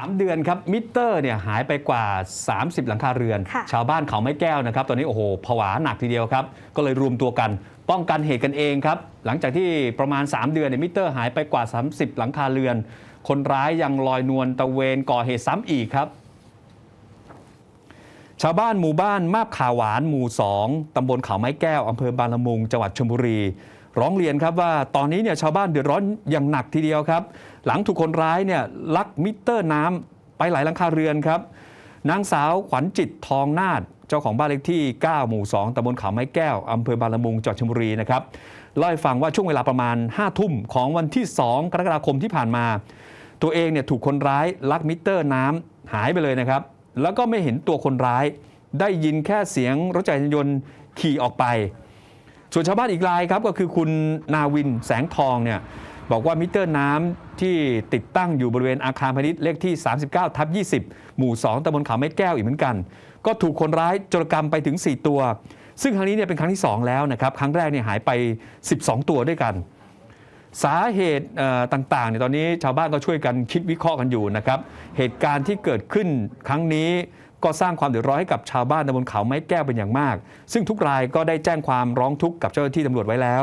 3 เดือนครับมิเตอร์เนี่ยหายไปกว่า 30 หลังคาเรือนค่ะชาวบ้านเขาไม้แก้วนะครับ ตอนนี้โอ้โหผวาหนักทีเดียวครับ ก็เลยรวมตัวกัน ป้องกันเหตุกันเองครับ หลังจากที่ประมาณ 3 เดือนเนี่ยมิเตอร์หายไปกว่า 30 หลังคาเรือน คนร้ายยังลอยนวลตะเวนก่อเหตุซ้ำอีกครับ ชาวบ้านหมู่บ้านมาบขาหวานหมู่ 2ตำบลเขาไม้แก้วอำเภอบางละมุงจังหวัดชลบุรี ร้องเรียนครับว่าตอนนี้เนี่ยชาวบ้านเดือดร้อนอย่างหนักทีเดียวครับ หลังถูกคนร้ายเนี่ยลักมิเตอร์น้ำไปหลายหลังคาเรือนครับ นางสาวขวัญจิตทองนาฏเจ้าของบ้านเลขที่ 9 หมู่ 2ตำบลเขาไม้แก้วอำเภอบางละมุงจังหวัดชลบุรีนะครับเล่าให้ฟังว่าช่วงเวลาประมาณ 5 ทุ่มของวันที่ 2 กรกฎาคมที่ผ่านมา ตัวเองเนี่ยถูกคนร้ายลักมิเตอร์น้ำหายไปเลยนะครับ แล้วก็ไม่เห็นตัวคนร้าย ได้ยินแค่เสียงรถจักรยานยนต์ขี่ออกไป ส่วนชาวบ้านอีกรายครับก็คือคุณนาวินแสงทองเนี่ยบอกว่ามิเตอร์น้ำที่ติดตั้งอยู่บริเวณอาคารพาณิชย์เลขที่ 39ทับ20 หมู่ 2ตำบลเขาไม้แก้วอีกเหมือนกัน ก็ถูกคนร้ายโจรกรรมไปถึง 4 ตัว ซึ่งครั้งนี้เนี่ยเป็นครั้งที่ 2 แล้วนะครับ ครั้งแรกเนี่ยหายไป 12 ตัวด้วยกัน สาเหตุต่างๆเนี่ยตอนนี้ชาวบ้านก็ช่วยกันคิดวิเคราะห์กันอยู่นะครับ เหตุการณ์ที่เกิดขึ้นครั้งนี้ก็สร้างความเดือดร้อนให้กับชาวบ้านตำบลเขาไม้แก้วเป็นอย่างมาก ซึ่งทุกรายก็ได้แจ้งความร้องทุกข์กับเจ้าหน้าที่ตำรวจไว้แล้ว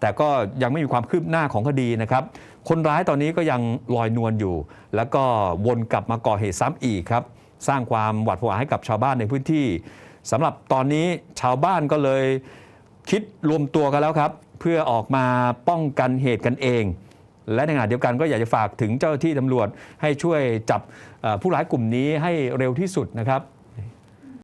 แต่ก็ยังไม่มีความคืบหน้าของคดีนะครับ คนร้ายตอนนี้ก็ยังลอยนวลอยู่ แล้วก็วนกลับมาก่อเหตุซ้ำอีกครับ สร้างความหวาดผวาให้กับชาวบ้านในพื้นที่สำหรับตอนนี้ชาวบ้านก็เลยคิดรวมตัวกันแล้วครับ เพื่อออกมาป้องกันเหตุกันเอง และในขณะเดียวกันก็อยากจะฝากถึงเจ้าที่ตำรวจให้ช่วยจับผู้ร้ายกลุ่มนี้ให้เร็วที่สุดนะครับ